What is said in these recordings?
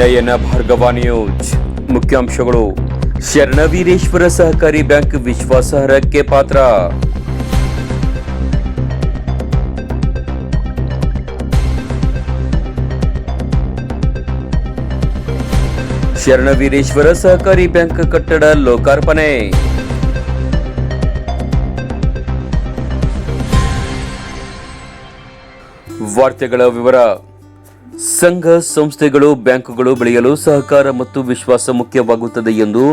ನಯನ Bhargava news ಮುಖ್ಯಾಂಶಗಳು ಶರಣವೀರೇಶ್ವರ ಸಹಕಾರಿ bank ವಿಶ್ವಾಸಾರ್ಹಕ್ಕೆ ಪಾತ್ರ ಶರಣವೀರೇಶ್ವರ ಸಹಕಾರಿ ಬ್ಯಾಂಕ್ ಕಟ್ಟಡ ಲೋಕಾರ್ಪಣೆ ವಾರ್ತೆಗಳ ವಿವರ ಸಂಘ ಸಂಸ್ಥೆಗಳು, ಬ್ಯಾಂಕುಗಳು ಬೆಳೆಯಲು ಸಹಕಾರ ಮತ್ತು ವಿಶ್ವಾಸ ಮುಖ್ಯವಾಗುತ್ತದೆ ಎಂದು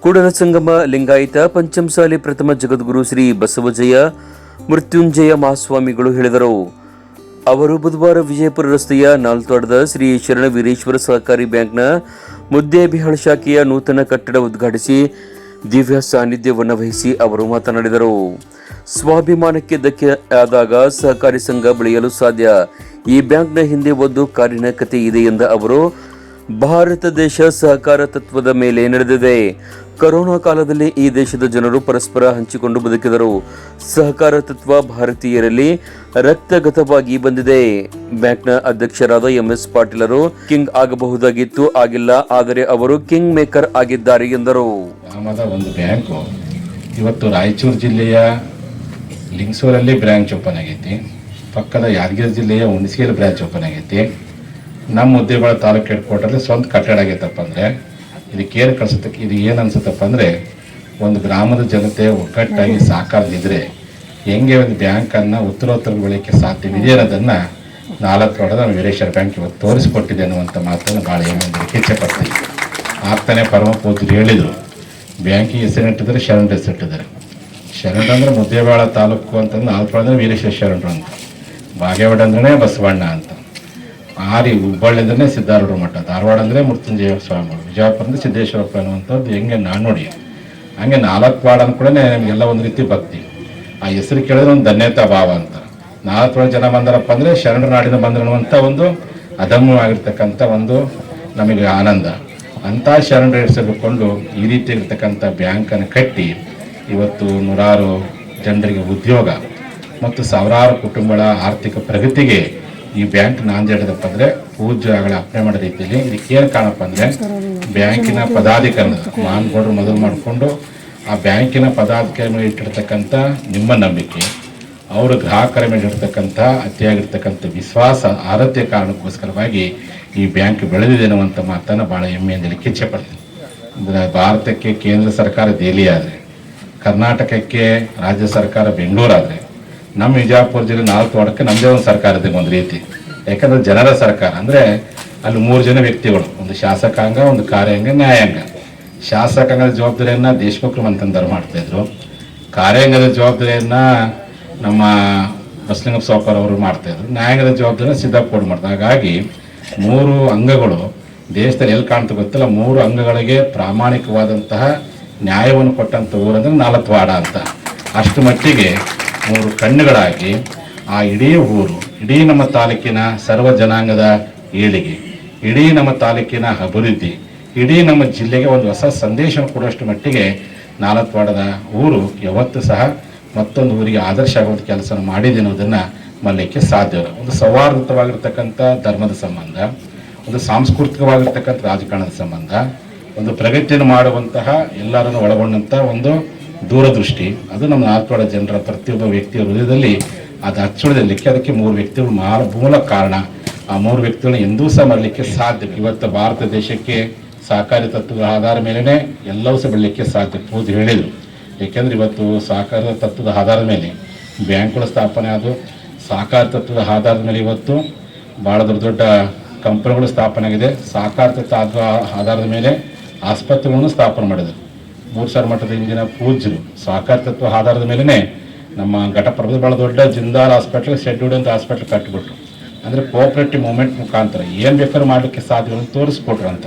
ಕೂಡಲ ಸಂಗಮ ಲಿಂಗಾಯತ ಪಂಚಮಸಾಲಿ ಪ್ರಥಮ ಜಗದ್ಗುರು ಶ್ರೀ ಬಸವಜಯ ಮೃತ್ಯುಂಜಯ ಮಹಾಸ್ವಾಮಿಗಳು ಹೇಳಿದರು. ಅವರು ಬುಧವಾರ ವಿಜಯಪುರ ರಸ್ತೆಯ ನಾಲ್ತೋಡದ ಶ್ರೀ ಶರಣ ವೀರೇಶ್ವರ ಸಹಕಾರಿ ಬ್ಯಾಂಕ್ನ ಮುದ್ದೇಬಿಹಾಳ ಶಾಖೆಯ ನೂತನ ಕಟ್ಟಡ ಉದ್ಘಾಟಿಸಿ ದಿವ್ಯ ಸಾನ್ನಿಧ್ಯವನ್ನು ವಹಿಸಿ ಅವರು ಮಾತನಾಡಿದರು. ಸ್ವಾಭಿಮಾನಕ್ಕೆ ಧಕ್ಕೆ ಆದಾಗ ಸಹಕಾರಿ ಸಂಘ ಬೆಳೆಯಲು ಸಾಧ್ಯ. ಈ ಬ್ಯಾಂಕ್ನ ಹಿಂದೆ ಒಂದು ಕಾರಿನ ಕತೆ ಇದೆ ಎಂದ ಅವರು, ಭಾರತ ದೇಶ ಸಹಕಾರ ತತ್ವದ ಮೇಲೆ ನಡೆದಿದೆ. ಕೊರೋನಾ ಕಾಲದಲ್ಲಿ ಈ ದೇಶದ ಜನರು ಪರಸ್ಪರ ಹಂಚಿಕೊಂಡು ಬದುಕಿದರು. ಸಹಕಾರ ತತ್ವ ಭಾರತೀಯರಲ್ಲಿ ರಕ್ತಗತವಾಗಿ ಬಂದಿದೆ. ಬ್ಯಾಂಕ್ನ ಅಧ್ಯಕ್ಷರಾದ ಎಂಎಸ್ ಪಾಟೀಲರು ಕಿಂಗ್ ಆಗಬಹುದಾಗಿತ್ತು, ಆಗಿಲ್ಲ, ಆದರೆ ಅವರು ಕಿಂಗ್ ಮೇಕರ್ ಆಗಿದ್ದಾರೆ ಎಂದರು. ಒಂದು ಬ್ಯಾಂಕು, ಇವತ್ತು ರಾಯಚೂರು ಜಿಲ್ಲೆಯ ಲಿಂಗ್ಸೂರಲ್ಲಿ ಬ್ರಾಂಚ್ ಓಪನ್ ಆಗೈತಿ. ಪಕ್ಕದ ಯಾದಗಿರಿ ಜಿಲ್ಲೆಯ ಹುಣಸಗೇರಿ ಬ್ರಾಂಚ್ ಓಪನ್ ಆಗೈತಿ. ನಮ್ಮ ಮುದ್ದೇಬಾಳ ತಾಲೂಕು ಹೆಡ್ ಕ್ವಾರ್ಟರ್ಲಿ ಸ್ವಂತ ಕಟ್ಟಡ ಆಗೈತಪ್ಪ ಅಂದರೆ ಏನು ಕಳ್ಸತ್ತಕ್ಕೆ ಇದು ಏನು ಅನ್ಸುತ್ತಪ್ಪ ಅಂದರೆ, ಒಂದು ಗ್ರಾಮದ ಜನತೆ ಒಗ್ಗಟ್ಟಾಗಿ ಸಾಕಾರದಿದ್ರೆ ಹೆಂಗೆ ಒಂದು ಬ್ಯಾಂಕನ್ನು ಉತ್ತರೋತ್ತರ ಬೆಳೆಯೋಕ್ಕೆ ಸಾಧ್ಯವಿದೆ ಅನ್ನೋದನ್ನು ನಾಲ್ಕು ಹೊಡೆದ ನಮ್ಮ ವೀರೇಶ್ವರ ಬ್ಯಾಂಕ್ ಇವತ್ತು ತೋರಿಸ್ಕೊಟ್ಟಿದೆ ಅನ್ನುವಂಥ ಮಾತನ್ನು ಭಾಳ ಏನೊಂದು ಇಚ್ಛೆ ಪಡ್ತೀವಿ ಆಗ್ತಾನೆ ಪರಮ ಪೂಜರು ಹೇಳಿದರು. ಬ್ಯಾಂಕಿಗೆ ಹೆಸರಿಟ್ಟಿದ್ದಾರೆ ಹೆಸರು ಹೆಸರಿಟ್ಟಿದ್ದಾರೆ ಶರಣ್ ಅಂದರೆ ಮುದ್ದೇಬಾಳ ತಾಲೂಕು ಅಂತಂದ್ರೆ ನಾಲ್ಕು ಅಂದ್ರೆ ವೀರೇಶ್ವರ ಶರಣರು ಅಂತ. ಬಾಗೇವಾಡ ಅಂದ್ರೆ ಬಸವಣ್ಣ ಅಂತ. ಆರಿ ಹುಬ್ಬಳ್ಳಿ ಅಂದ್ರೆ ಸಿದ್ಧಾರೂಢ ಮಠ ಧಾರವಾಡ ಅಂದ್ರೆ ಮೃತ್ಯುಂಜಯ ಸ್ವಾಮಿಗಳು ವಿಜಯಪುರ ಅಂದ್ರೆ ಸಿದ್ದೇಶ್ವರಪ್ಪ ಅನ್ನುವಂಥದ್ದು ಹೆಂಗೆ ನಾಣ್ಣುಡಿ ಹಂಗೆ ನಾಲ್ಕು ವಾರ್ಡ್ ಅಂದ್ಕೂಡ ನಮಗೆಲ್ಲ ಒಂದು ರೀತಿ ಭಕ್ತಿ. ಆ ಹೆಸರು ಕೇಳಿದ್ರೆ ಒಂದು ಧನ್ಯತಾ ಭಾವ ಅಂತ. ನಾಲ್ಕು ಜನ ಬಂದರಪ್ಪ ಅಂದರೆ ಶರಣರ ನಾಡಿನ ಬಂದಿರುವಂಥ ಒಂದು ಅದಮ್ಯವಾಗಿರ್ತಕ್ಕಂಥ ಒಂದು ನಮಗೆ ಆನಂದ. ಅಂಥ ಶರಣರು ಹೆಸರುಕೊಂಡು ಈ ರೀತಿ ಇರ್ತಕ್ಕಂಥ ಬ್ಯಾಂಕನ್ನು ಕಟ್ಟಿ ಇವತ್ತು ನೂರಾರು ಜನರಿಗೆ ಉದ್ಯೋಗ. ಮತ್ತು ಸಾವಿರಾರು ಕುಟುಂಬಗಳ ಆರ್ಥಿಕ ಪ್ರಗತಿಗೆ ಈ ಬ್ಯಾಂಕ್ ನಾಂದೇಡದಪ್ಪ ಅಂದರೆ ಪೂಜ್ಯಗಳ ಅಪ್ಲೈ ಮಾಡೋ ರೀತಿಯಲ್ಲಿ ಇದಕ್ಕೆ ಏನು ಕಾಣಪ್ಪ ಅಂದರೆ ಬ್ಯಾಂಕಿನ ಪದಾಧಿಕಾರಿ ಮಾನ್ಗೌಡರು ಮೊದಲು ಮಾಡಿಕೊಂಡು ಆ ಬ್ಯಾಂಕಿನ ಪದಾಧಿಕಾರಿ ಮೇಲೆ ಇಟ್ಟಿರ್ತಕ್ಕಂಥ ನಿಮ್ಮ ನಂಬಿಕೆ, ಅವರು ಗ್ರಾಹಕರ ಮೇಲೆ ಇರ್ತಕ್ಕಂಥ ಅತಿಯಾಗಿರ್ತಕ್ಕಂಥ ವಿಶ್ವಾಸ ಆರತ್ಯ ಕಾರಣಕ್ಕೋಸ್ಕರವಾಗಿ ಈ ಬ್ಯಾಂಕ್ ಬೆಳೆದಿದೆ ಅನ್ನುವಂಥ ಮಾತನ್ನು ಭಾಳ ಹೆಮ್ಮೆಯಿಂದ ಹೇಳಲಿಕ್ಕೆ ಇಚ್ಛೆ ಪಡ್ತೀನಿ. ಅಂದ್ರೆ ಭಾರತಕ್ಕೆ ಕೇಂದ್ರ ಸರ್ಕಾರ ದೆಹಲಿ ಆದರೆ ಕರ್ನಾಟಕಕ್ಕೆ ರಾಜ್ಯ ಸರ್ಕಾರ ಬೆಂಗಳೂರು ಆದರೆ ನಮ್ಮ ವಿಜಯಪುರ ಜಿಲ್ಲೆ ನಾಲ್ಕು ವಾರ್ಡಕ್ಕೆ ನಮ್ಮದೇ ಒಂದು ಸರ್ಕಾರ ಇದೆ, ಒಂದು ರೀತಿ. ಯಾಕಂದ್ರೆ ಜನರ ಸರ್ಕಾರ, ಅಂದರೆ ಅಲ್ಲಿ ಮೂರು ಜನ ವ್ಯಕ್ತಿಗಳು, ಒಂದು ಶಾಸಕಾಂಗ, ಒಂದು ಕಾರ್ಯಾಂಗ, ನ್ಯಾಯಾಂಗ. ಶಾಸಕಾಂಗದ ಜವಾಬ್ದಾರಿಯನ್ನು ದೇಶಮುಖರು ಮಂತಂದರು ಮಾಡ್ತಾ ಇದ್ರು. ಕಾರ್ಯಾಂಗದ ಜವಾಬ್ದಾರಿಯನ್ನು ನಮ್ಮ ಬಸಲಿಂಗಪ್ಪ ಸಾವ್ಕರ್ ಅವರು ಮಾಡ್ತಾಯಿದ್ರು ನ್ಯಾಯಾಂಗದ ಜವಾಬ್ದಾರಿನ ಸಿದ್ದಪ್ಪಗೌಡ ಮಾಡ್ತಾರೆ ಹಾಗಾಗಿ ಮೂರು ಅಂಗಗಳು ದೇಶದಲ್ಲಿ ಎಲ್ಲಿ ಕಾಣ್ತಾ ಗೊತ್ತಿಲ್ಲ. ಮೂರು ಅಂಗಗಳಿಗೆ ಪ್ರಾಮಾಣಿಕವಾದಂತಹ ನ್ಯಾಯವನ್ನು ಕೊಟ್ಟಂಥ ಊರಂದ್ರೆ ನಾಲ್ಕವಾಡ ಅಂತ. ಅಷ್ಟು ಮಟ್ಟಿಗೆ ಮೂರು ಕಣ್ಣುಗಳಾಗಿ ಆ ಇಡೀ ಊರು, ಇಡೀ ನಮ್ಮ ತಾಲೂಕಿನ ಸರ್ವ ಜನಾಂಗದ ಏಳಿಗೆ, ಇಡೀ ನಮ್ಮ ತಾಲೂಕಿನ ಅಭಿವೃದ್ಧಿ, ಇಡೀ ನಮ್ಮ ಜಿಲ್ಲೆಗೆ ಒಂದು ಹೊಸ ಸಂದೇಶ ಕೊಡುವಷ್ಟು ಮಟ್ಟಿಗೆ ನಾಲತ್ವಾಡದ ಊರು ಯಾವತ್ತು ಸಹ ಮತ್ತೊಂದು ಊರಿಗೆ ಆದರ್ಶ ಆಗುವಂಥ ಕೆಲಸ ಮಾಡಿದೆ ಅನ್ನೋದನ್ನು ಮಲ್ಲಿಕ್ಕೆ ಸಾಧ್ಯವಿಲ್ಲ ಒಂದು ಸೌಹಾರ್ದವಾಗಿರ್ತಕ್ಕಂಥ ಧರ್ಮದ ಸಂಬಂಧ, ಒಂದು ಸಾಂಸ್ಕೃತಿಕವಾಗಿರ್ತಕ್ಕಂಥ ರಾಜಕಾರಣದ ಸಂಬಂಧ, ಒಂದು ಪ್ರಗತಿಯನ್ನು ಮಾಡುವಂತಹ ಎಲ್ಲರನ್ನು ಒಳಗೊಂಡಂಥ ಒಂದು ದೂರದೃಷ್ಟಿ. ಅದು ನಮ್ಮ ನಾಲ್ಕವಾಡ ಜನರ ಪ್ರತಿಯೊಬ್ಬ ವ್ಯಕ್ತಿಯ ಹೃದಯದಲ್ಲಿ, ಅದು ಅಚ್ಚುಳಿದಲಿಕ್ಕೆ ಅದಕ್ಕೆ ಮೂರು ವ್ಯಕ್ತಿಗಳು ಮೂಲ ಕಾರಣ. ಆ ಮೂರು ವ್ಯಕ್ತಿಗಳನ್ನ ಎಂದೂ ಸಹ ಮಾಡಲಿಕ್ಕೆ ಸಾಧ್ಯ ಇವತ್ತು ಭಾರತ ದೇಶಕ್ಕೆ ಸಹಕಾರಿ ತತ್ವದ ಆಧಾರ ಮೇಲೇ ಎಲ್ಲವೂ ಸಹ ಬೆಳಲಿಕ್ಕೆ ಸಾಧ್ಯ ಪೂಜೆ ಹೇಳಿದರು. ಏಕೆಂದರೆ ಇವತ್ತು ಸಹಕಾರ ತತ್ವದ ಆಧಾರದ ಮೇಲೆ, ಬ್ಯಾಂಕ್ಗಳ ಸ್ಥಾಪನೆ ಆದವು ಸಹಕಾರ ತತ್ವದ ಆಧಾರದ ಮೇಲೆ ಇವತ್ತು ಭಾಳ ದೊಡ್ಡ ದೊಡ್ಡ ಕಂಪನಿಗಳು ಸ್ಥಾಪನೆ ಆಗಿದೆ. ಸಹಕಾರ ತತ್ವ ಆಧಾರ- ಆಧಾರದ ಮೇಲೆ ಆಸ್ಪತ್ರೆಗಳನ್ನು ಸ್ಥಾಪನೆ ಮಾಡಿದರು. ಮೂರು ಸಾವಿರ ಮಟ್ಟದ ಇಂದಿನ ಪೂಜ್ಯರು. ಸಹಕಾರ ತತ್ವ ಆಧಾರದ ಮೇಲೇ ನಮ್ಮ ಘಟಪ್ರಭದ ಭಾಳ ದೊಡ್ಡ ಜಿಂದಾಲ್ ಹಾಸ್ಪಿಟಲ್, ಶೆಡ್ಯೂಲ್ಡ್ ಅಂತ ಹಾಸ್ಪಿಟ್ಲ್ ಕಟ್ಟಿಬಿಟ್ರು ಅಂದರೆ ಕೋಆಪರೇಟಿವ್ ಮೂವ್ಮೆಂಟ್ ಮುಖಾಂತರ ಏನು ಬೇಕಾದ್ರೂ ಮಾಡಲಿಕ್ಕೆ ಸಾಧ್ಯ ಅಂತ ತೋರಿಸ್ಕೊಟ್ರು ಅಂತ.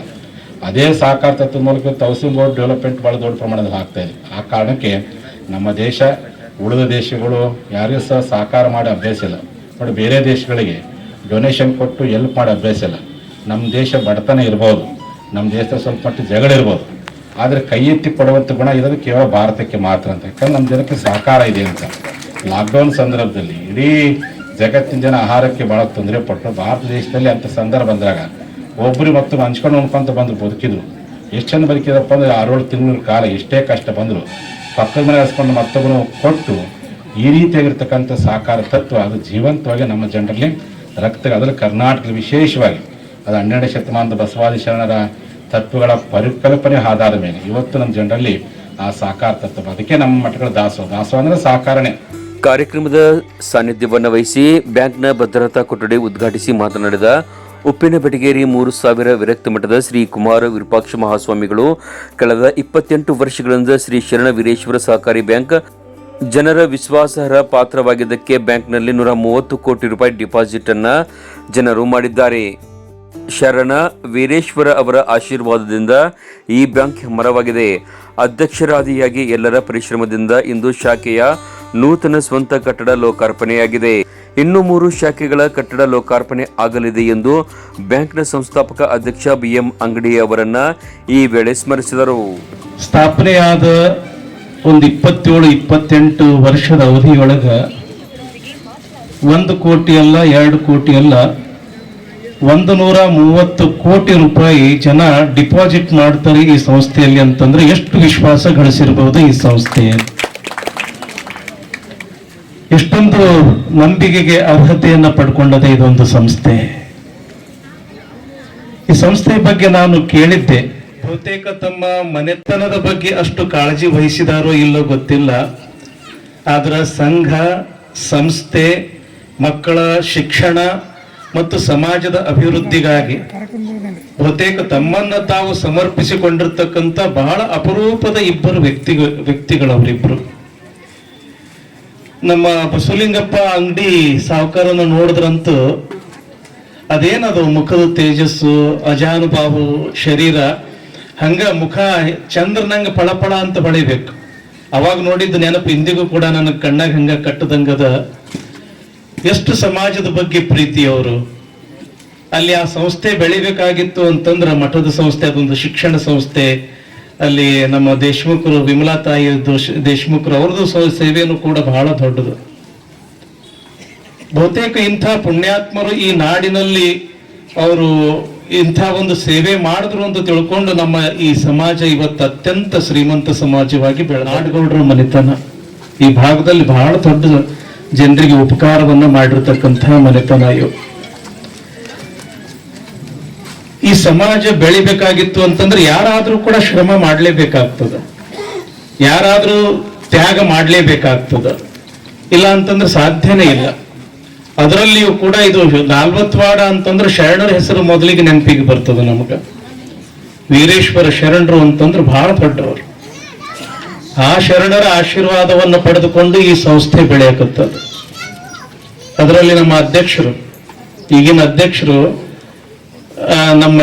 ಅದೇ ಸಹಕಾರ ತತ್ವದ ಮೂಲಕ ತೌಸಿಂಗ್ ಬೋರ್ಡ್ ಡೆವಲಪ್ಮೆಂಟ್ ಭಾಳ ದೊಡ್ಡ ಪ್ರಮಾಣದಲ್ಲಿ ಆಗ್ತಾ ಇದೆ. ಆ ಕಾರಣಕ್ಕೆ ನಮ್ಮ ದೇಶ, ಉಳಿದ ದೇಶಗಳು ಯಾರಿಗೂ ಸಹ ಸಹಕಾರ ಮಾಡಿ ಅಭ್ಯಾಸ ಇಲ್ಲ. ಬಟ್ ಬೇರೆ ದೇಶಗಳಿಗೆ ಡೊನೇಷನ್ ಕೊಟ್ಟು ಎಲ್ಪ್ ಮಾಡಿ ಅಭ್ಯಾಸ ಇಲ್ಲ. ನಮ್ಮ ದೇಶ ಬಡತನ ಇರ್ಬೋದು. ನಮ್ಮ ದೇಶದ ಸ್ವಲ್ಪ ಮಟ್ಟಿಗೆ ಜಗಳ ಇರ್ಬೋದು. ಆದರೆ ಕೈ ಎತ್ತಿ ಕೊಡುವಂಥ ಗುಣ ಇರೋದು ಕೇವಲ ಭಾರತಕ್ಕೆ ಮಾತ್ರ ಅಂತ. ಯಾಕಂದ್ರೆ ನಮ್ಮ ಜನಕ್ಕೆ ಸಹಕಾರ ಇದೆ ಅಂತ. ಲಾಕ್ಡೌನ್ ಸಂದರ್ಭದಲ್ಲಿ ಇಡೀ ಜಗತ್ತಿನ ಜನ ಆಹಾರಕ್ಕೆ ಭಾಳ ತೊಂದರೆ ಪಟ್ಟರು ಭಾರತ ದೇಶದಲ್ಲಿ ಅಂಥ ಸಂದರ್ಭ ಬಂದಾಗ ಒಬ್ಬರು ಮತ್ತು ಹಂಚ್ಕೊಂಡು ಉಣ್ಕೊಂತ ಬಂದು ಬದುಕಿದ್ರು. ಎಷ್ಟು ಚಂದ ಬದುಕಿದಪ್ಪ ಅಂದ್ರೆ ಆರೇಳು ತಿಂಗಳ ಕಾಲ ಎಷ್ಟೇ ಕಷ್ಟ ಬಂದರು. ಪಕ್ಕದ ಮನೆ ಹಸ್ಕೊಂಡು ಮತ್ತೊಬ್ಬರು ಕೊಟ್ಟು ಈ ರೀತಿಯಾಗಿರ್ತಕ್ಕಂಥ ಸಾಕಾರ ತತ್ವ ಅದು ಜೀವಂತವಾಗಿ ನಮ್ಮ ಜನರಲ್ಲಿ ರಕ್ತ ಅದರಲ್ಲಿ ಕರ್ನಾಟಕದ ವಿಶೇಷವಾಗಿ. ಅದು ಹನ್ನೆರಡನೇ ಶತಮಾನದ ಬಸವಾದಿ ಶರಣರ ತತ್ವಗಳ ಪರಿಕಲ್ಪನೆ ಆಧಾರದ ಮೇಲೆ. ಇವತ್ತು ನಮ್ಮ ಜನರಲ್ಲಿ ಆ ಸಾಕಾರ ತತ್ವ. ಅದಕ್ಕೆ ನಮ್ಮ ಮಠಗಳ ದಾಸೋಹ ದಾಸೋಹ ಅಂದ್ರೆ ಸಹಕಾರಣೆ ಕಾರ್ಯಕ್ರಮದ ಸಾನ್ನಿಧ್ಯವನ್ನು ವಹಿಸಿ ಬ್ಯಾಂಕ್ನ ಭದ್ರತಾ ಕೊಠಡಿ ಉದ್ಘಾಟಿಸಿ ಮಾತನಾಡಿದ ಉಪ್ಪಿನ ಬೆಟಗೇರಿ ಮೂರು ಸಾವಿರ ವಿರಕ್ತ ಮಠದ ಶ್ರೀ ಕುಮಾರ ವಿರೂಪಾಕ್ಷ ಮಹಾಸ್ವಾಮಿಗಳು, ಕಳೆದ ಇಪ್ಪತ್ತೆಂಟು ವರ್ಷಗಳಿಂದ ಶ್ರೀ ಶರಣ ವೀರೇಶ್ವರ ಸಹಕಾರಿ ಬ್ಯಾಂಕ್ ಜನರ ವಿಶ್ವಾಸಾರ್ಹ ಪಾತ್ರವಾಗಿದ್ದಕ್ಕೆ ಬ್ಯಾಂಕ್ನಲ್ಲಿ ನೂರ ಮೂವತ್ತು ಕೋಟಿ ರೂಪಾಯಿ ಡಿಪಾಸಿಟ್ ಅನ್ನು ಜನರು ಮಾಡಿದ್ದಾರೆ. ಶರಣ ವೀರೇಶ್ವರ ಅವರ ಆಶೀರ್ವಾದದಿಂದ ಈ ಬ್ಯಾಂಕ್ ಮರವಾಗಿದೆ. ಅಧ್ಯಕ್ಷರಾದಿಯಾಗಿ ಎಲ್ಲರ ಪರಿಶ್ರಮದಿಂದ ಇಂದು ಶಾಖೆಯ ನೂತನ ಸ್ವಂತ ಕಟ್ಟಡ ಲೋಕಾರ್ಪಣೆಯಾಗಿದೆ. ಇನ್ನು ಮೂರು ಶಾಖೆಗಳ ಕಟ್ಟಡ ಲೋಕಾರ್ಪಣೆ ಆಗಲಿದೆ ಎಂದು ಬ್ಯಾಂಕ್ನ ಸಂಸ್ಥಾಪಕ ಅಧ್ಯಕ್ಷ ಬಿಎಂ ಅಂಗಡಿ ಅವರನ್ನ ಈ ವೇಳೆ ಸ್ಮರಿಸಿದರು. ಸ್ಥಾಪನೆಯಾದ ಒಂದು ಇಪ್ಪತ್ತೇಳು, ಇಪ್ಪತ್ತೆಂಟು ವರ್ಷದ ಅವಧಿಯೊಳಗ ಒಂದು ಕೋಟಿ ಅಲ್ಲ, ಎರಡು ಕೋಟಿ ಅಲ್ಲ ಒಂದು ನೂರ ಮೂವತ್ತು ಕೋಟಿ ರೂಪಾಯಿ ಜನ ಡಿಪಾಸಿಟ್ ಮಾಡ್ತಾರೆ ಈ ಸಂಸ್ಥೆಯಲ್ಲಿ ಅಂತಂದ್ರೆ ಎಷ್ಟು ವಿಶ್ವಾಸ ಗಳಿಸಿರಬಹುದು ಈ ಸಂಸ್ಥೆ. ಎಷ್ಟೊಂದು ನಂಬಿಕೆಗೆ ಅರ್ಹತೆಯನ್ನ ಪಡ್ಕೊಂಡದೆ ಇದೊಂದು ಸಂಸ್ಥೆ. ಈ ಸಂಸ್ಥೆ ಬಗ್ಗೆ ನಾನು ಕೇಳಿದ್ದೆ. ಬಹುತೇಕ ತಮ್ಮ ಮನೆತನದ ಬಗ್ಗೆ ಅಷ್ಟು ಕಾಳಜಿ ವಹಿಸಿದಾರೋ ಇಲ್ಲೋ ಗೊತ್ತಿಲ್ಲ. ಆದ್ರ ಸಂಘ, ಸಂಸ್ಥೆ, ಮಕ್ಕಳ ಶಿಕ್ಷಣ ಮತ್ತು ಸಮಾಜದ ಅಭಿವೃದ್ಧಿಗಾಗಿ ಬಹುತೇಕ ತಮ್ಮನ್ನ ತಾವು ಸಮರ್ಪಿಸಿಕೊಂಡಿರ್ತಕ್ಕಂಥ ಬಹಳ ಅಪರೂಪದ ಇಬ್ಬರು ವ್ಯಕ್ತಿ ವ್ಯಕ್ತಿಗಳವರಿಬ್ರು. ನಮ್ಮ ಬಸವಲಿಂಗಪ್ಪ ಅಂಗಡಿ ಸಾವುಕಾರನ ನೋಡಿದ್ರಂತೂ ಅದೇನದು ಮುಖದ ತೇಜಸ್ಸು ಅಜಾನುಭಾವು ಶರೀರ, ಹಂಗ ಮುಖ ಚಂದ್ರನಂಗ ಪಳಪಳ ಅಂತ ಹೊಳಿಬೇಕು. ಅವಾಗ ನೋಡಿದ್ದು ನೆನಪು ಇಂದಿಗೂ ಕೂಡ ನನಗೆ ಕಣ್ಣಾಗ ಹಂಗ ಕಟ್ಟದಂಗದ ಎಷ್ಟು ಸಮಾಜದ ಬಗ್ಗೆ ಪ್ರೀತಿ ಅವರು? ಅಲ್ಲಿ ಆ ಸಂಸ್ಥೆ ಬೆಳಿಬೇಕಾಗಿತ್ತು ಅಂತಂದ್ರೆ ಮಠದ ಸಂಸ್ಥೆ, ಅದೊಂದು ಶಿಕ್ಷಣ ಸಂಸ್ಥೆ, ಅಲ್ಲಿ ನಮ್ಮ ದೇಶಮುಖರು, ವಿಮಲಾ ತಾಯಿ ದೋಶ್- ದೇಶಮುಖರು, ಅವ್ರದ್ದು ಸೇವೆಯನ್ನು ಕೂಡ ಬಹಳ ದೊಡ್ಡದು. ಬಹುತೇಕ ಇಂಥ ಪುಣ್ಯಾತ್ಮರು ಈ ನಾಡಿನಲ್ಲಿ ಅವರು ಇಂಥ ಒಂದು ಸೇವೆ ಮಾಡಿದ್ರು ಅಂತ ತಿಳ್ಕೊಂಡು ನಮ್ಮ ಈ ಸಮಾಜ ಇವತ್ತು ಅತ್ಯಂತ ಶ್ರೀಮಂತ ಸಮಾಜವಾಗಿ ಬೆಳ ನಾಡುಗೌಡರ ಮನೆತನ. ಈ ಭಾಗದಲ್ಲಿ ಬಹಳ ದೊಡ್ಡ ಜನರಿಗೆ ಉಪಕಾರವನ್ನು ಮಾಡಿರ್ತಕ್ಕಂಥ ಮನೆತನ ಇವು ಈ ಸಮಾಜ ಬೆಳಿಬೇಕಾಗಿತ್ತು ಅಂತಂದ್ರೆ ಯಾರಾದ್ರೂ ಕೂಡ ಶ್ರಮ ಮಾಡಲೇಬೇಕಾಗ್ತದ. ಯಾರಾದ್ರೂ ತ್ಯಾಗ ಮಾಡಲೇಬೇಕಾಗ್ತದ. ಇಲ್ಲ ಅಂತಂದ್ರೆ ಸಾಧ್ಯನೇ ಇಲ್ಲ. ಅದರಲ್ಲಿಯೂ ಕೂಡ ಇದು ನಾಲ್ವತ್ವಾಡ ಅಂತಂದ್ರೆ ಶರಣರ ಹೆಸರು ಮೊದಲಿಗೆ ನೆನಪಿಗೆ ಬರ್ತದೆ ನಮಗ. ವೀರೇಶ್ವರ ಶರಣರು ಅಂತಂದ್ರೆ ಬಹಳ ದೊಡ್ಡವರು. ಆ ಶರಣರ ಆಶೀರ್ವಾದವನ್ನು ಪಡೆದುಕೊಂಡು ಈ ಸಂಸ್ಥೆ ಬೆಳೆಯಕತ್ತದ ಅದರಲ್ಲಿ ನಮ್ಮ ಅಧ್ಯಕ್ಷರು, ಈಗಿನ ಅಧ್ಯಕ್ಷರು ನಮ್ಮ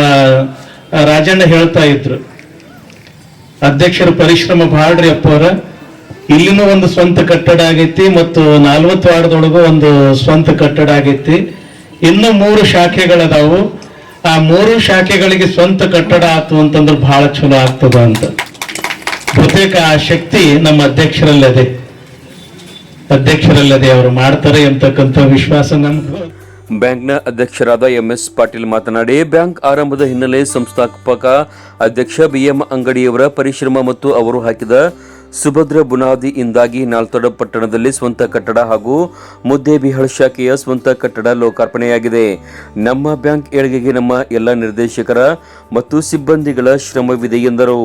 ರಾಜಣ್ಣ ಹೇಳ್ತಾ ಇದ್ರು. ಅಧ್ಯಕ್ಷರ ಪರಿಶ್ರಮ ಬಾಳ್ರಿ ಅಪ್ಪವರ. ಇಲ್ಲಿನೂ ಒಂದು ಸ್ವಂತ ಕಟ್ಟಡ ಆಗೈತಿ ಮತ್ತು ನಾಲ್ವತ್ತು ವಾರದೊಳಗೂ ಒಂದು ಸ್ವಂತ ಕಟ್ಟಡ ಆಗೈತಿ. ಇನ್ನು ಮೂರು ಶಾಖೆಗಳದಾವು. ಆ ಮೂರು ಶಾಖೆಗಳಿಗೆ ಸ್ವಂತ ಕಟ್ಟಡ ಆತು ಅಂತಂದ್ರೆ ಬಹಳ ಚಲೋ ಆಗ್ತದ ಅಂತ. ಬಹುತೇಕ ಆ ಶಕ್ತಿ ನಮ್ಮ ಅಧ್ಯಕ್ಷರಲ್ಲದೆ ಅಧ್ಯಕ್ಷರಲ್ಲದೆ ಅವರು ಮಾಡ್ತಾರೆ ಎಂತಕ್ಕಂಥ ವಿಶ್ವಾಸ ನಮ್ಗೆ ಬ್ಯಾಂಕ್ನ ಅಧ್ಯಕ್ಷರಾದ ಎಂಎಸ್ ಪಾಟೀಲ್ ಮಾತನಾಡಿ, ಬ್ಯಾಂಕ್ ಆರಂಭದ ಹಿನ್ನೆಲೆ ಸಂಸ್ಥಾಪಕ ಅಧ್ಯಕ್ಷ ಬಿಎಂ ಅಂಗಡಿಯವರ ಪರಿಶ್ರಮ ಮತ್ತು ಅವರು ಹಾಕಿದ ಸುಭದ್ರ ಬುನಾದಿಯಿಂದಾಗಿ ನಾಲ್ತೊಡ ಪಟ್ಟಣದಲ್ಲಿ ಸ್ವಂತ ಕಟ್ಟಡ ಹಾಗೂ ಮುದ್ದೇಬಿಹಾಳ್ ಶಾಖೆಯ ಸ್ವಂತ ಕಟ್ಟಡ ಲೋಕಾರ್ಪಣೆಯಾಗಿದೆ. ನಮ್ಮ ಬ್ಯಾಂಕ್ ಏಳಿಗೆಗೆ ನಮ್ಮ ಎಲ್ಲ ನಿರ್ದೇಶಕರ ಮತ್ತು ಸಿಬ್ಬಂದಿಗಳ ಶ್ರಮವಿದೆ ಎಂದರು.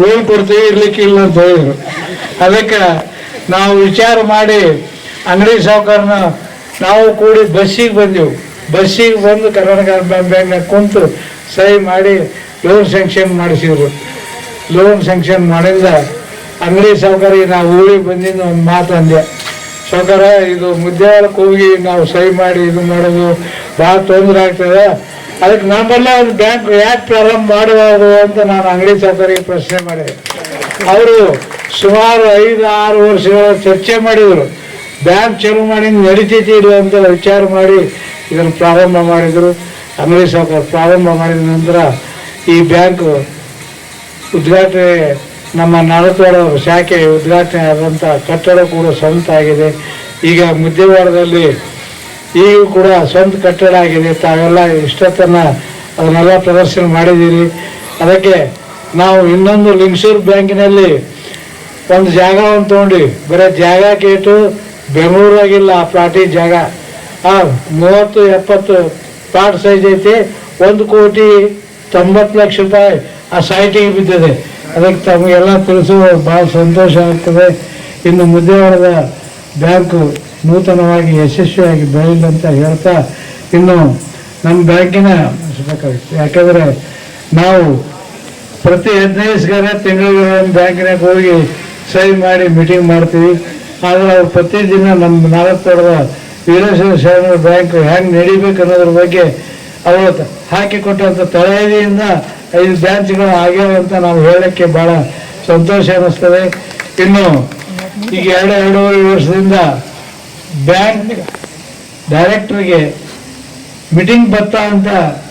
ಲೋನ್ ಕೊಡ್ತೀವಿ ಇರ್ಲಿಕ್ಕೆ ಇಲ್ಲ ಅಂತ ಹೇಳಿದ್ರು. ಅದಕ್ಕೆ ನಾವು ವಿಚಾರ ಮಾಡಿ ಅಂಗಡಿ ಸಾವುಕಾರನ ನಾವು ಕೂಡಿ ಬಸ್ಸಿಗೆ ಬಂದೆವು. ಬಸ್ಸಿಗೆ ಬಂದು ಕರ್ನಾಟಕ ಬ್ಯಾಂಕ್ನಾಗ ಕುಂತು ಸಹಿ ಮಾಡಿ ಲೋನ್ ಸ್ಯಾಂಕ್ಷನ್ ಮಾಡಿಸಿದ್ರು. ಲೋನ್ ಸ್ಯಾಂಕ್ಷನ್ ಮಾಡಿಂದ ಅಂಗಡಿ ಸಾವುಕಾರಿಗೆ ನಾವು ಊರಿಗೆ ಬಂದಿದ್ದು ಒಂದು ಮಾತು ಅಂದೆ. ಸಾವುಕಾರ, ಇದು ಮುದ್ದೆ ಹೋಗಿ ನಾವು ಸಹಿ ಮಾಡಿ ಇದು ಮಾಡೋದು ಭಾಳ ತೊಂದರೆ ಆಗ್ತದೆ. ಅದಕ್ಕೆ ನಮ್ಮಲ್ಲ ಒಂದು ಬ್ಯಾಂಕ್ ಯಾಕೆ ಪ್ರಾರಂಭ ಮಾಡಬಾರ್ದು ಅಂತ ನಾನು ಅಂಗಡಿ ಸಾಕರಿಗೆ ಪ್ರಶ್ನೆ ಮಾಡಿದೆ. ಅವರು ಸುಮಾರು ಐದು ಆರು ವರ್ಷಗಳ ಚರ್ಚೆ ಮಾಡಿದರು. ಬ್ಯಾಂಕ್ ಚಾಲು ಮಾಡಿ ನಡೀತೈತಿ ಇಲ್ಲ ಅಂತ ವಿಚಾರ ಮಾಡಿ ಇದನ್ನು ಪ್ರಾರಂಭ ಮಾಡಿದರು. ಅಂಗಡಿ ಸಾವುಕಾರ ಪ್ರಾರಂಭ ಮಾಡಿದ ನಂತರ ಈ ಬ್ಯಾಂಕು ಉದ್ಘಾಟನೆ ನಮ್ಮ ನಾಡತೋಡ ಶಾಖೆ ಉದ್ಘಾಟನೆ ಆದಂಥ ಕಟ್ಟಡ ಕೂಡ ಸ್ವಂತ ಆಗಿದೆ. ಈಗ ಮುದ್ದೆವಾಡದಲ್ಲಿ ಈಗೂ ಕೂಡ ಸ್ವಂತ ಕಟ್ಟಡ ಆಗಿದೆ. ತಾವೆಲ್ಲ ಇಷ್ಟತನ ಅದನ್ನೆಲ್ಲ ಪ್ರದರ್ಶನ ಮಾಡಿದ್ದೀರಿ. ಅದಕ್ಕೆ ನಾವು ಇನ್ನೊಂದು ಲಿಂಗಸೂರು ಬ್ಯಾಂಕಿನಲ್ಲಿ ಒಂದು ಜಾಗವನ್ನು ತೊಗೊಂಡು, ಬರೀ ಜಾಗ ಕೇಟು ಬೆಂಗಳೂರಾಗಿಲ್ಲ, ಆ ಪ್ಲಾಟಿ ಜಾಗ. ಆ ಮೂವತ್ತು, ಎಪ್ಪತ್ತು ಪ್ಲಾಟ್ ಸೈಜ್ ಐತಿ. ಒಂದು ಕೋಟಿ ತೊಂಬತ್ತು ಲಕ್ಷ ರೂಪಾಯಿ ಆ ಸೈಟಿಗೆ ಬಿದ್ದಿದೆ. ಅದಕ್ಕೆ ತಮಗೆಲ್ಲ ತಿಳಿಸುವ ಭಾಳ ಸಂತೋಷ ಆಗ್ತದೆ. ಇನ್ನು ಮುದ್ದೆವಾಡದ ಬ್ಯಾಂಕು ನೂತನವಾಗಿ ಯಶಸ್ವಿಯಾಗಿ ಬೆಳೀಲಿ ಅಂತ ಹೇಳ್ತಾ ಇನ್ನು ನಮ್ಮ ಬ್ಯಾಂಕಿನ ಯಾಕಂದರೆ ನಾವು ಪ್ರತಿ ಹದಿನೈದು ಸಾವಿರ ತಿಂಗಳಿಗೆ ಬ್ಯಾಂಕಿನಾಗ ಹೋಗಿ ಸಹಿ ಮಾಡಿ ಮೀಟಿಂಗ್ ಮಾಡ್ತೀವಿ. ಆದರೆ ಅವ್ರು ಪ್ರತಿದಿನ ನಮ್ಮ ನಾಲ್ಕು ತೋಟದ ವೀರೇಶ್ವರ ಶರಣ ಬ್ಯಾಂಕ್ ಹೆಂಗೆ ನಡಿಬೇಕು ಅನ್ನೋದ್ರ ಬಗ್ಗೆ ಅವರು ಹಾಕಿಕೊಟ್ಟಂಥ ತಳಹದಿಯಿಂದ ಐದು ಬ್ಯಾಂಚ್ಗಳು ಆಗ್ಯಾವ ಅಂತ ನಾವು ಹೇಳಕ್ಕೆ ಭಾಳ ಸಂತೋಷ ಅನ್ನಿಸ್ತದೆ. ಇನ್ನು ಈಗ ಎರಡು, ಎರಡೂವರೆ ವರ್ಷದಿಂದ ಬ್ಯಾಂಕ್ ಡೈರೆಕ್ಟ್ರಿಗೆ ಮೀಟಿಂಗ್ ಬರ್ತಾ ಅಂತ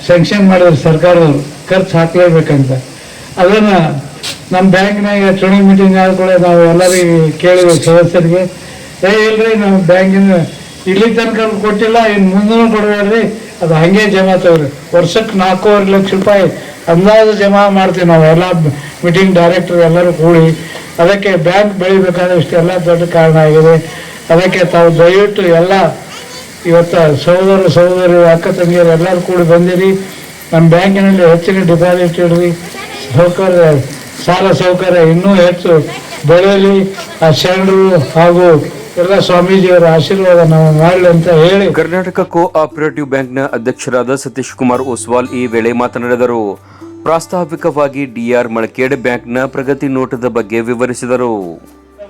ಸ್ಯಾಂಕ್ಷನ್ ಮಾಡಿದ್ರು ಸರ್ಕಾರದವರು. ಖರ್ಚು ಹಾಕಲೇಬೇಕಂತ. ಅದನ್ನ ನಮ್ಮ ಬ್ಯಾಂಕ್ನಾಗ ಚುನಾವಣೆ ಮೀಟಿಂಗ್ ಆದ್ಕೊಳ್ಳೆ ನಾವು ಎಲ್ಲರಿಗೆ ಕೇಳಿದ್ವಿ ಸದಸ್ಯರಿಗೆ. ಏ, ಇಲ್ರಿ ನಮ್ಮ ಬ್ಯಾಂಕಿನ ಇಲ್ಲಿ ತನಕ ಕೊಟ್ಟಿಲ್ಲ ಇನ್ನು ಮುಂದೂ ಕೊಡಬೇಡ್ರಿ. ಅದು ಹಂಗೆ ಜಮಾ ತಗೋರಿ ವರ್ಷಕ್ಕೆ ನಾಲ್ಕೂವರೆ ಲಕ್ಷ ರೂಪಾಯಿ ಅಂದಾಜು ಜಮಾ ಮಾಡ್ತೀವಿ ನಾವು. ಎಲ್ಲ ಮೀಟಿಂಗ್ ಡೈರೆಕ್ಟರ್ ಎಲ್ಲರೂ ಕೂಡಿ. ಅದಕ್ಕೆ ಬ್ಯಾಂಕ್ ಬೆಳಿಬೇಕಾದ್ರೆ ಇಷ್ಟೆಲ್ಲ ದೊಡ್ಡ ಕಾರಣ ಆಗಿದೆ. ಅದಕ್ಕೆ ತಾವು ದಯವಿಟ್ಟು ಎಲ್ಲ ಇವತ್ತು ಸಹೋದರ ಸಹೋದರಿ ಅಕ್ಕ ತಂಗಿಯರು ಎಲ್ಲರೂ ಕೂಡಿ ಬಂದಿರಿ. ನಮ್ಮ ಬ್ಯಾಂಕಿನಲ್ಲಿ ಹೆಚ್ಚಿನ ಡಿಪಾಸಿಟ್ ಇಡ್ರಿ. ಸೌಕರ್ಯ, ಸಾಲ ಸೌಕರ್ಯ ಇನ್ನೂ ಹೆಚ್ಚು ಬೆಳೆಯಲಿ. ಆ ಶರಣರು ಹಾಗೂ ಎಲ್ಲ ಸ್ವಾಮೀಜಿಯವರ ಆಶೀರ್ವಾದ ನಾವು ಮಾಡಲಿ ಅಂತ ಹೇಳಿ. ಕರ್ನಾಟಕ ಕೋ ಆಪರೇಟಿವ್ ಬ್ಯಾಂಕ್ನ ಅಧ್ಯಕ್ಷರಾದ ಸತೀಶ್ ಕುಮಾರ್ ಓಸ್ವಾಲ್ ಈ ವೇಳೆ ಮಾತನಾಡಿದರು. ಪ್ರಾಸ್ತಾವಿಕವಾಗಿ ಡಿಆರ್ ಮಳಕೇಡ್ ಬ್ಯಾಂಕ್ನ ಪ್ರಗತಿ ನೋಟದ ಬಗ್ಗೆ ವಿವರಿಸಿದರು.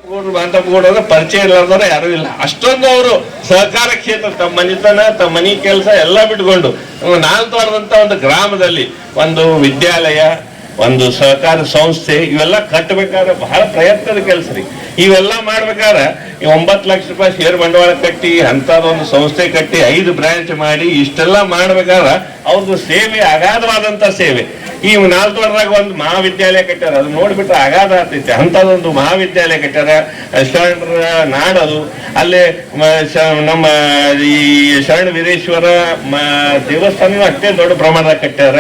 ಕೋಟಿ ಅಂದ್ರೆ ಪರಿಚಯ ಇಲ್ಲದವರ ಯಾರು ಇಲ್ಲ. ಅಷ್ಟೊಂದು ಅವರು ಸಹಕಾರ ಕ್ಷೇತ್ರ, ತಮ್ಮ ಮನೆತನ, ತಮ್ಮ ಮನೆ ಕೆಲಸ ಎಲ್ಲ ಬಿಟ್ಕೊಂಡು ನಾಲ್ಕು ಒಂದು ಗ್ರಾಮದಲ್ಲಿ ಒಂದು ವಿದ್ಯಾಲಯ ಒಂದು ಸಹಕಾರ ಸಂಸ್ಥೆ, ಇವೆಲ್ಲ ಕಟ್ಟಬೇಕಾದ್ರೆ ಬಹಳ ಪ್ರಯತ್ನದ ಕೆಲಸ ರೀ. ಇವೆಲ್ಲ ಮಾಡ್ಬೇಕಾದ್ರೆ ಒಂಬತ್ತು ಲಕ್ಷ ರೂಪಾಯಿ ಷೇರ್ ಬಂಡವಾಳ ಕಟ್ಟಿ, ಅಂಥದ್ದೊಂದು ಸಂಸ್ಥೆ ಕಟ್ಟಿ, ಐದು ಬ್ರಾಂಚ್ ಮಾಡಿ, ಇಷ್ಟೆಲ್ಲ ಮಾಡ್ಬೇಕಾದ್ರೆ ಅವ್ರದ್ದು ಸೇವೆ ಅಗಾಧವಾದಂಥ ಸೇವೆ. ಈ ನಾಲ್ಕುವರೆದಾಗ ಒಂದು ಮಹಾವಿದ್ಯಾಲಯ ಕಟ್ಟಾರ ಅದು ನೋಡ್ಬಿಟ್ರೆ ಅಗಾಧ ಆಗ್ತೈತೆ. ಅಂಥದ್ದೊಂದು ಮಹಾವಿದ್ಯಾಲಯ ಕಟ್ಟಾರ ಶರಣರ ನಾಡದು, ಅಲ್ಲೇ ನಮ್ಮ ಈ ಶರಣ ವೀರೇಶ್ವರ ದೇವಸ್ಥಾನ ಅಷ್ಟೇ ದೊಡ್ಡ ಪ್ರಮಾಣದಾಗ ಕಟ್ಟಾರ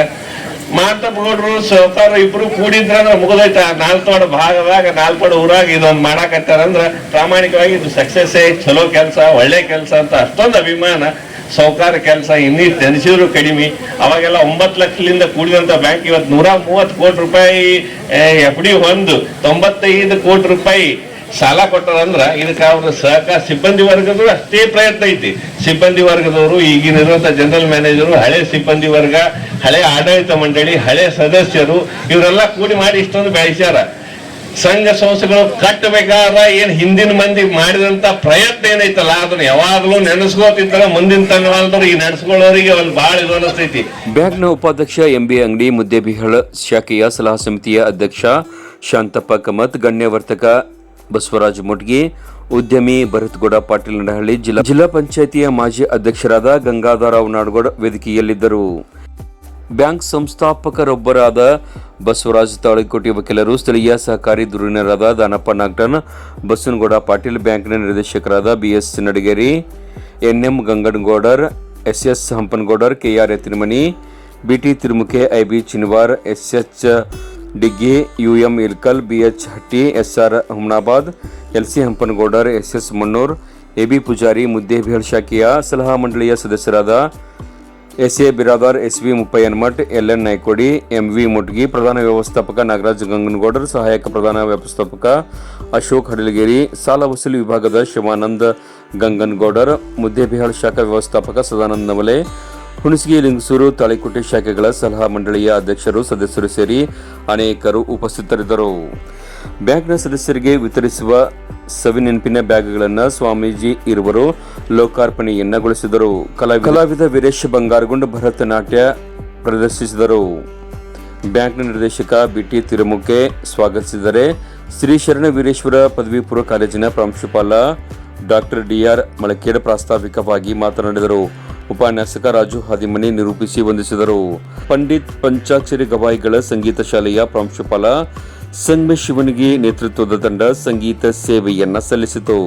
ಮಾತಪ್ಪಗೌಡ್ರು ಸಹಕಾರ ಇಬ್ರು ಕೂಡಿದ್ರ ಮುಗಿದೈತ ನಾಲ್ಕೋಡ ಭಾಗದಾಗ ನಾಲ್ಕೋಡ ಊರಾಗ ಇದೊಂದು ಮಾಡಾಕತ್ತಾರ ಅಂದ್ರ ಪ್ರಾಮಾಣಿಕವಾಗಿ ಇದು ಸಕ್ಸಸ್ ಚಲೋ ಕೆಲಸ, ಒಳ್ಳೆ ಕೆಲಸ ಅಂತ ಅಷ್ಟೊಂದು ಅಭಿಮಾನ, ಸೌಕಾರ ಕೆಲಸ ಇನ್ನೀ ತೆನಿಸಿದ್ರು ಕಡಿಮೆ. ಅವಾಗೆಲ್ಲ ಒಂಬತ್ತು ಲಕ್ಷದಿಂದ ಕೂಡಿದಂತ ಬ್ಯಾಂಕ್ ಇವತ್ತು ನೂರ ಮೂವತ್ತು ಕೋಟಿ ರೂಪಾಯಿ ಎಫ್ ಡಿ ಒಂದು, ತೊಂಬತ್ತೈದು ಕೋಟಿ ರೂಪಾಯಿ ಸಾಲ ಕೊಟ್ಟಾರಂದ್ರ ಇದಕ್ಕೆ ಅವ್ರ ಸಹಕಾರ ಸಿಬ್ಬಂದಿ ವರ್ಗದ ಅಷ್ಟೇ ಪ್ರಯತ್ನ ಐತಿ. ಸಿಬ್ಬಂದಿ ವರ್ಗದವರು ಈಗಿನ ಇರುವಂತ ಜನರಲ್ ಮ್ಯಾನೇಜರು ಹಳೆ ಸಿಬ್ಬಂದಿ ವರ್ಗ ಹಳೆ ಆಡಳಿತ ಮಂಡಳಿ, ಹಳೆ ಸದಸ್ಯರು, ಇವರೆಲ್ಲ ಕೂಡಿ ಮಾಡಿ ಇಷ್ಟೊಂದು ಬೆಳೆಸ್ಯಾರ. ಸಂಘ ಸಂಸ್ಥೆಗಳು ಕಟ್ಟಬೇಕಾದ ಏನ್ ಹಿಂದಿನ ಮಂದಿ ಮಾಡಿದಂತ ಪ್ರಯತ್ನ ಏನೈತಲ್ಲ, ಅದನ್ನ ಯಾವಾಗಲೂ ನೆನೆಸ್ಕೋತಿರ್ತಾರ, ಮುಂದಿನ ತನವಾದವ್ರು ಈ ನೆನೆಸ್ಕೊಳ್ಳೋರಿಗೆ ಒಂದು ಬಹಳ ಇದು ಅನಿಸ್ತೈತಿ. ಬ್ಯಾಂಕ್ನ ಉಪಾಧ್ಯಕ್ಷ ಎಂಬಿ ಅಂಗಡಿ ಮುದ್ದೇಬಿಹಳ ಶಾಖೆಯ ಸಲಹಾ ಸಮಿತಿಯ ಅಧ್ಯಕ್ಷ ಶಾಂತಪ್ಪ ಕಮತ್ ಗಣ್ಯ ವರ್ತಕ ಬಸವರಾಜ ಮುಟ್ಗಿ, ಉದ್ಯಮಿ ಭರತ್ಗೌಡ ಪಾಟೀಲ್ ನಡಹಳ್ಳಿ, ಜಿಲ್ಲಾ ಜಿಲ್ಲಾ ಪಂಚಾಯಿತಿಯ ಮಾಜಿ ಅಧ್ಯಕ್ಷರಾದ ಗಂಗಾಧರರಾವ್ ನಾಡಗೌಡ ವೇದಿಕೆಯಲ್ಲಿದ್ದರು. ಬ್ಯಾಂಕ್ ಸಂಸ್ಥಾಪಕರೊಬ್ಬರಾದ ಬಸವರಾಜ್ ತಾಳಿಕೋಟಿ ವಕೀಲರು ಸ್ಥಳೀಯ ಸಹಕಾರಿ ಧುರೀಣರಾದ ದಾನಪ್ಪ ನಾಗ್ಟನ್ ಬಸವನಗೌಡ ಪಾಟೀಲ್ ಬ್ಯಾಂಕ್ನ ನಿರ್ದೇಶಕರಾದ BS Nadageri NM Gangangoudar, SS Hampanagoudar KR Ettinamani BT Tirumukhe, IB Chinwar SH Diggi, UM Ilkal, BH Hatti, SR Humnabad LC Hampanagoudar, SS Mannur, AB Pujari Muddebihal ಶಾಖೆಯ ಸಲಹಾ ಮಂಡಳಿಯ ಸದಸ್ಯರಾದ S A Biradar S V Muppayyanamath L N Naikodi M V Mutgi, ಪ್ರಧಾನ ವ್ಯವಸ್ಥಾಪಕ ನಾಗರಾಜ್ ಗಂಗನಗೌಡರ್, ಸಹಾಯಕ ಪ್ರಧಾನ ವ್ಯವಸ್ಥಾಪಕ ಅಶೋಕ್ ಹಡಲಗೇರಿ, ಸಾಲ ವಸೂಲಿ ವಿಭಾಗದ ಶಿವಾನಂದ ಗಂಗನಗೌಡರ್, ಮುದ್ದೇಬಿಹಾಳ್ ಶಾಖಾ ವ್ಯವಸ್ಥಾಪಕ ಸದಾನಂದ ನವಲೆ ಹುಣಸಗಿ, ಲಿಂಗಸೂರು ತಾಳಿಕೋಟೆ ಶಾಖೆಗಳ ಸಲಹಾ ಮಂಡಳಿಯ ಅಧ್ಯಕ್ಷರು, ಸದಸ್ಯರು ಸೇರಿ ಅನೇಕರು ಉಪಸ್ಥಿತರಿದ್ದರು. ಬ್ಯಾಂಕ್ನ ಸದಸ್ಯರಿಗೆ ವಿತರಿಸುವ ಸವಿನೆನಪಿನ ಬ್ಯಾಗ್ಗಳನ್ನು ಸ್ವಾಮೀಜಿ ಇರುವರು ಲೋಕಾರ್ಪಣೆಯನ್ನಗೊಳಿಸಿದರು ಕಲಾ ಕಲಾವಿದ ವೀರೇಶ್ ಬಂಗಾರಗುಂಡ್ ಭರತನಾಟ್ಯ ಪ್ರದರ್ಶಿಸಿದರು. ಬ್ಯಾಂಕ್ನ ನಿರ್ದೇಶಕ ಬಿಟಿ ತಿರುಮುಖೆ ಸ್ವಾಗತಿಸಿದರೆ ಶ್ರೀ ಶರಣ ವೀರೇಶ್ವರ ಪದವಿ ಪೂರ್ವ ಕಾಲೇಜಿನ ಪ್ರಾಂಶುಪಾಲ ಡಾಕ್ಟರ್ ಡಿಆರ್ ಮಳಕೇಡ್ ಪ್ರಾಸ್ತಾವಿಕವಾಗಿ ಮಾತನಾಡಿದರು. ಉಪನ್ಯಾಸಕ ರಾಜು ಹಾದಿಮನಿ ನಿರೂಪಿಸಿ ವಂದಿಸಿದರು. ಪಂಡಿತ್ ಪಂಚಾಕ್ಷರಿ ಗವಾಯಿಗಳ ಸಂಗೀತ ಶಾಲೆಯ ಪ್ರಾಂಶುಪಾಲ ಸಂಗಮೇಶ್ ಶಿವನಿಗೆ ನೇತೃತ್ವದ ತಂಡ ಸಂಗೀತ ಸೇವೆಯನ್ನ ಸಲ್ಲಿಸಿತು.